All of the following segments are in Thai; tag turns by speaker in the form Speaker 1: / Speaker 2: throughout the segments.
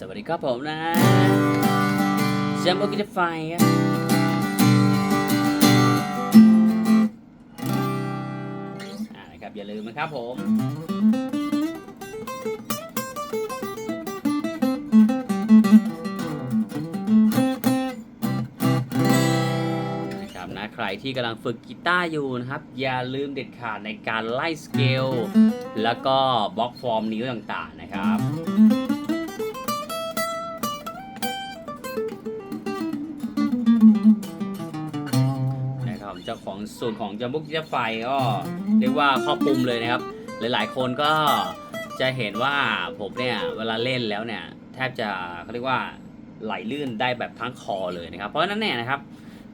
Speaker 1: สวัสดีครับผมนะแซมโบกิจไฟอ่านะครับอย่าลืมนะครับผมนะครับนะใครที่กำลังฝึกกีตาร์อยู่นะครับ อย่าลืมเด็ดขาดในการไล่สเกล แล้วก็บล็อกฟอร์มนิ้วต่างๆนะครับ เจ้าของสูตรของจัมบุกจ้าไฟก็เรียกว่าครอบคลุมเลยนะครับ หลายๆ คนก็จะเห็นว่าผมเนี่ยเวลาเล่นแล้วเนี่ยแทบจะเขาเรียกว่าไหลลื่นได้แบบทั้งคอเลยนะครับ เพราะฉะนั้นเนี่ยนะครับ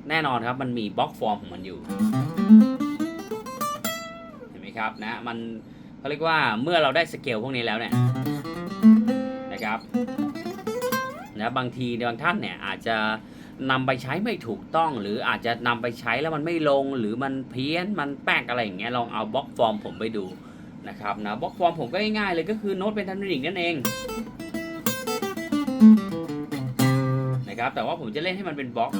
Speaker 1: แน่นอนครับมันมีบล็อกฟอร์มของมันอยู่เห็นไหมครับนะมันเขาเรียกว่าเมื่อเราได้สเกลพวกนี้แล้วเนี่ยนะครับนะบางทีบางท่านเนี่ยอาจจะ นำไปใช้ไม่ถูกต้อง หรืออาจจะนำไปใช้แล้วมันไม่ลง หรือมันเพี้ยนมันแป๊กอะไรอย่างเงี้ยลองเอาบล็อกฟอร์มผมไปดูนะครับนะบล็อกฟอร์มผมก็ง่ายๆเลยก็คือโน้ตเป็นทันริงนั่นเองนะครับแต่ว่าผมจะเล่นให้มันเป็นบล็อก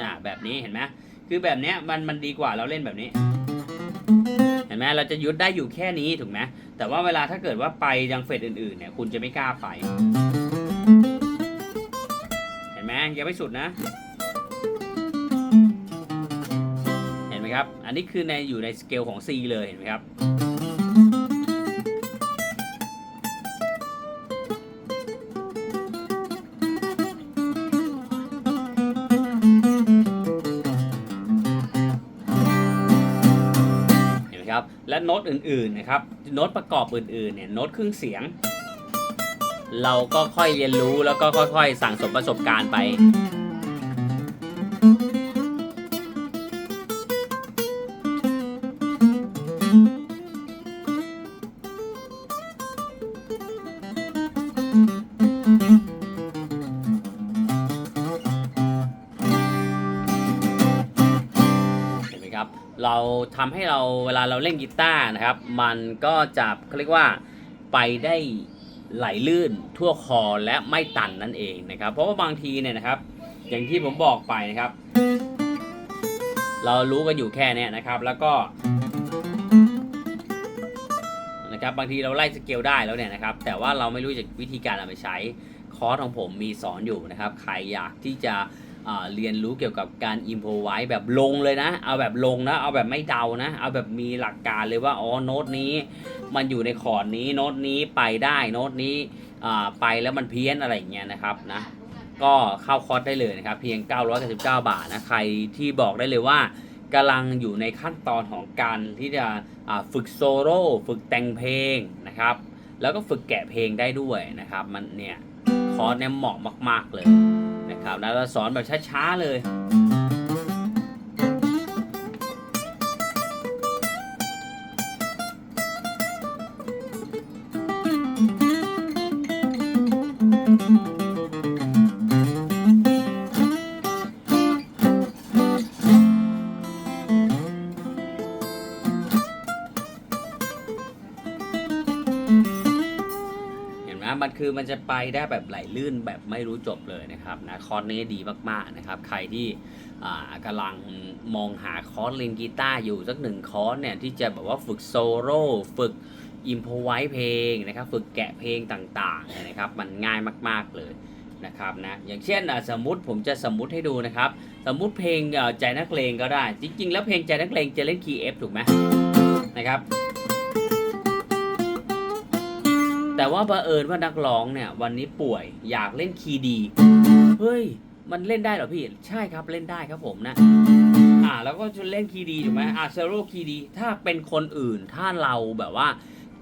Speaker 1: อ่าแบบนี้เห็นไหมคือแบบเนี้ยมันมันดีกว่าเราเล่นแบบนี้ เห็นไหมเราจะยุดได้อยู่แค่นี้ถูกไหมแต่ว่าเวลาถ้าเกิดว่าไปยังเฟสอื่นๆเนี่ยคุณจะไม่กล้าไป เห็นยังไม่สุดนะ เห็นไหมครับ อันนี้คือในอยู่ในสเกลของ C เลยเห็นไหมครับ เห็นไหมครับ และโน้ตอื่นๆนะครับ โน้ตประกอบอื่นๆเนี่ย โน้ตครึ่งเสียง เราก็ค่อยเรียนรู้แล้วก็ค่อย ๆ สั่งสมประสบการณ์ไป เห็นไหมครับ เราทำให้เราเวลาเราเล่นกีตาร์นะครับ มันก็จะเขาเรียกว่าไปได้ ไหลลื่นทั่วคอและไม่ตันนั่นเองนะครับ เพราะว่าบางทีเนี่ยนะครับ อย่างที่ผมบอกไปนะครับ เรารู้กันอยู่แค่เนี้ยนะครับ แล้วก็นะครับบางทีเราไล่สเกลได้แล้วเนี่ยนะครับ แต่ว่าเราไม่รู้จะวิธีการเอาไปใช้คอร์สของผมมีสอนอยู่นะครับ ใครอยากที่จะ เรียนรู้เกี่ยวกับการอิมโพไว้แบบลงเลยนะ เอาแบบลงนะ เอาแบบไม่เดานะ เอาแบบมีหลักการเลยว่า อ๋อ โน้ตนี้ มันอยู่ในคอร์ดนี้ โน้ตนี้ไปได้ โน้ตนี้ไปแล้วมันเพี้ยนอะไรอย่างเงี้ยนะครับนะ ก็เข้าคอร์สได้เลยนะครับ เพียง 999 บาทนะ ใครที่บอกได้เลยว่ากำลังอยู่ในขั้นตอนของการที่จะฝึกโซโล่ ฝึกแต่งเพลงนะครับ แล้วก็ฝึกแกะเพลงได้ด้วยนะครับ มันเนี่ยคอร์สเนี่ยเหมาะมาก ๆเลย นะครับแล้วสอนแบบช้าๆเลย นไหมมันคือมันจะไปได้แบบไหลลื่นแบบไม่รู้จบเลยนะครับนะคอร์สนี้ดีมากๆนะครับ ใครที่กำลังมองหาคอร์สเล่นกีตาร์อยู่สักหนึ่งคอร์สเนี่ยที่จะแบบว่าฝึกโซโล่ฝึกอิมพอไว้เพลงนะครับ ฝึกแกะเพลงต่างๆนะครับ มันง่ายมากๆเลยนะครับนะอย่างเช่นสมมติผมจะสมมุติให้ดูนะครับ สมมุติเพลงใจนักเลงก็ได้ จริง ๆ แล้วเพลงใจนักเลงจะเล่นคีย์ F ถูกไหมนะครับ แต่ว่าบังเอิญว่านักร้องเนี่ย วันนี้ป่วยอยากเล่นคีย์ดี เฮ้ย มันเล่นได้เหรอพี่ ใช่ครับเล่นได้ครับผมนะ อ่าแล้วก็จะเล่นคีย์ดีถูกไหมอ่าเซโรคีย์ดี ถ้าเป็นคนอื่นถ้าเราแบบว่า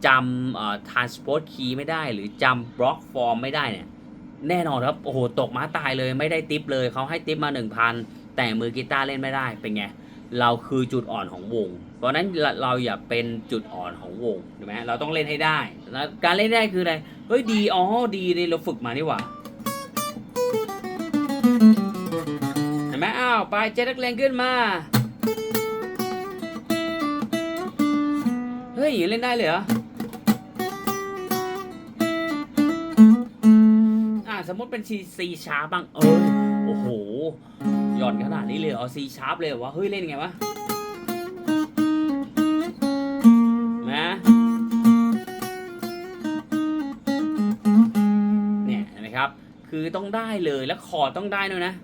Speaker 1: จำเอ่อ transport key ไม่ได้หรือจำ block form ไม่ได้เนี่ย แน่นอนครับ โอ้โห ตกม้าตายเลยไม่ได้ติปเลยเขาให้ติปมา 1,000 แต่มือกีตาร์เล่นไม่ได้เป็นไง เราคือจุดอ่อนของวง เพราะนั้นเราเราอย่าเป็นจุดอ่อนของวงถูกไหมเราต้องเล่นให้ได้แล้วการเล่นได้คืออะไร เฮ้ยดีอ๋อดีนี่เราฝึกมานี่หว่าเห็นไหมอ้าวไปเจ็ดนักเลงขึ้นมา เฮ้ยเล่นได้เลยเหรออ่าสมมติเป็น C C sharp บ้างเออโอ้โห หย่อนขนาดนี้เลยเหรอ C sharp เลยเหรอวะเฮ้ยเล่นไงวะนะเนี่ยนะครับ คือต้องได้เลยแล้วคอร์ดต้องได้ด้วยนะ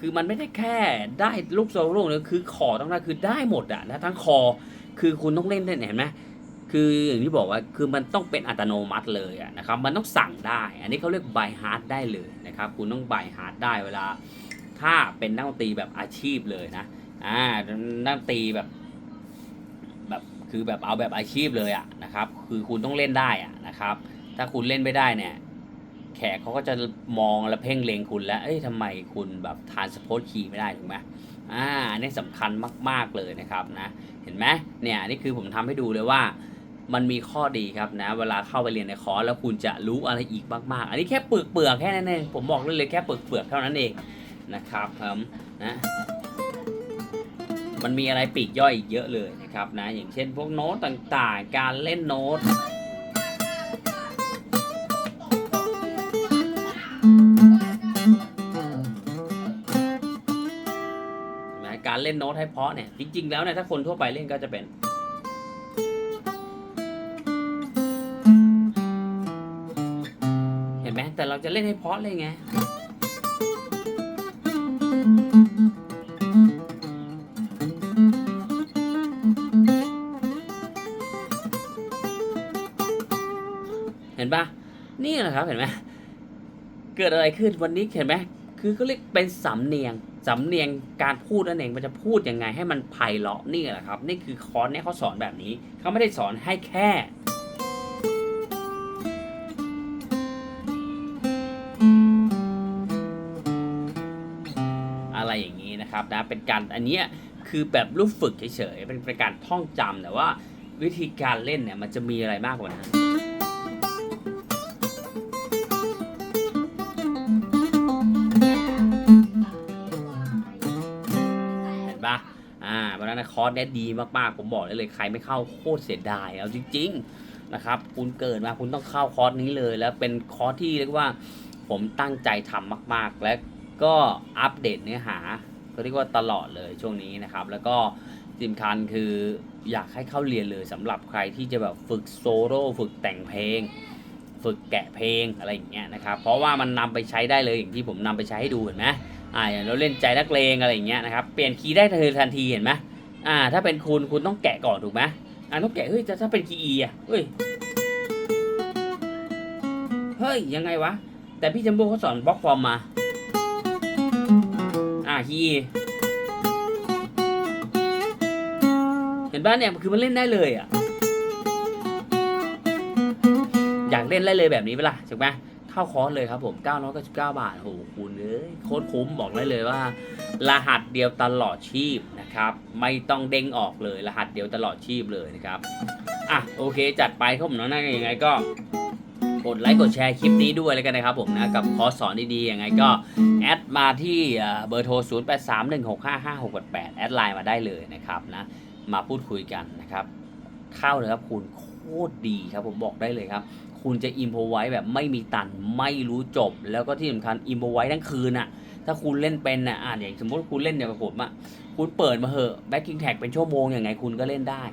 Speaker 1: คือมันไม่ได้แค่ได้ลูกโซโล่เลยคือคอต้องได้คือได้หมดอะนะทั้งคอ คือคุณต้องเล่นได้เห็นไหมคืออย่างที่บอกว่าคือมันต้องเป็นอัตโนมัติเลยอะนะครับมันต้องสั่งได้ อันนี้เขาเรียก by heart ได้เลยนะครับคุณต้อง by heart ได้เวลา ถ้าเป็นนักดนตรีแบบอาชีพเลยนะอ่านักดนตรีแบบแบบคือแบบเอาแบบอาชีพเลยอะนะครับคือคุณต้องเล่นได้อะนะครับถ้าคุณเล่นไม่ได้เนี่ย ขกเขาก็จะมองและเพ่งเลงคุณแล้ว เอ้ยทำไมคุณแบบทานสปอร์ตคีย์ไม่ได้ถูกไหมอ่าอันนี้สำคัญมาก ๆ เลยนะครับนะ เห็นไหมเนี่ยนี่คือผมทำให้ดูเลยว่ามันมีข้อดีครับนะ เวลาเข้าไปเรียนในคอร์สแล้วคุณจะรู้อะไรอีกมาก ๆ อันนี้แค่เปลือกเปลือกแค่นั้นเองผมบอกเลยเลยแค่เปลือกเปลือกเท่านั้นเองนะครับผมนะมันมีอะไรปีกย่อยอีกเยอะเลยนะครับนะอย่างเช่นพวกโน้ตต่างๆ การเล่นโน้ต เล่นโน้ตให้เพาะเนี่ย จริง ๆ แล้วเนี่ยถ้าคนทั่วไปเล่นก็จะเป็น เห็นไหมแต่เราจะเล่นให้เพาะเลยไงเห็นปะนี่แหละครับเห็นไหมเกิดอะไรขึ้นวันนี้เห็นไหมคือก็เรียกเป็นสำเนียง สำเนียงการพูดนั่นเองมันจะพูดยังไงให้มันไพเราะนี่แหละครับ นี่คือคอร์สเนี่ยเขาสอนแบบนี้ เขาไม่ได้สอนให้แค่ อะไรอย่างนี้นะครับนะเป็นการอันเนี้ยคือแบบรูปฝึกเฉยๆเป็นเป็นการท่องจำแต่ว่าวิธีการเล่นเนี่ยมันจะมีอะไรมากกว่านั้น อ่าเพราะคอร์สเนี้ยดีมากๆ ผมบอกได้เลยใครไม่เข้าโคตรเสียดายเอาจริง ๆนะครับ คุณเกิดมาคุณต้องเข้าคอร์สนี้เลย แล้วเป็นคอร์สที่เรียกว่าผมตั้งใจทำมาก ๆ และก็อัปเดตเนื้อหาก็เรียกว่าตลอดเลยช่วงนี้นะครับ แล้วก็สำคัญคืออยากให้เข้าเรียนเลยสำหรับใครที่จะแบบฝึกโซโล่ฝึกแต่งเพลง ฝึกแกะเพลงอะไรอย่างเงี้ยนะครับ เพราะว่ามันนำไปใช้ได้เลยอย่างที่ผมนำไปใช้ให้ดูเห็นไหมอ่าอย่างเราเล่นใจนักเลงอะไรอย่างเงี้ยนะครับ เปลี่ยนคีย์ได้เลยทันทีเห็นไหม อ่า ถ้าเป็นคุณคุณต้องแกะก่อนถูกไหมอ่าต้องแกะเฮ้ยถ้าเป็นคีอีอะเฮ้ยเฮ้ยยังไงวะ แต่พี่จัมโบ้เขาสอนบล็อกฟอร์มมา อ่าคีย์เห็นป่ะเนี่ยคือมันเล่นได้เลยอะอยากเล่นได้เลยแบบนี้เปล่าถูกไหม เข้าคอร์สเลยครับผม 999 บาทโอ้โหคุณเอ้ยโคตรคุ้มบอกได้เลยว่า รหัสเดียวตลอดชีพนะครับ ไม่ต้องเด้งออกเลย รหัสเดียวตลอดชีพเลยนะครับ อะโอเค จัดไปครับผมน้องนั่งยังไงก็กดไลค์กดแชร์คลิปนี้ด้วยแล้วกันนะครับผมนะกับคอร์สสอนดีๆยังไงก็ แอดมาที่เอ่อเบอร์โทร 0831655688 แอดไลน์มาได้เลยนะครับนะมาพูดคุยกันนะครับ เข้าเลยครับคุณโคตรดีครับผมบอกได้เลยครับ คุณจะอิมโพไว้แบบไม่มีตันไม่รู้จบ แล้วก็ที่สำคัญอิมโพไว้ทั้งคืนอะถ้าคุณเล่นเป็นอะอ่าอย่างสมมติคุณเล่นอย่างกับผมอะคุณเปิดมาเหอะแบ็คกิ้งแท็กเป็นชั่วโมงอย่างไงคุณก็เล่นได้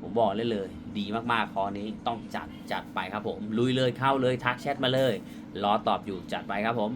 Speaker 1: ผมบอกเลยเลย ดีมากๆคอนี้ต้องจัดจัดไปครับผม ลุยเลยเข้าเลยทักแชทมาเลย รอตอบอยู่จัดไปครับผม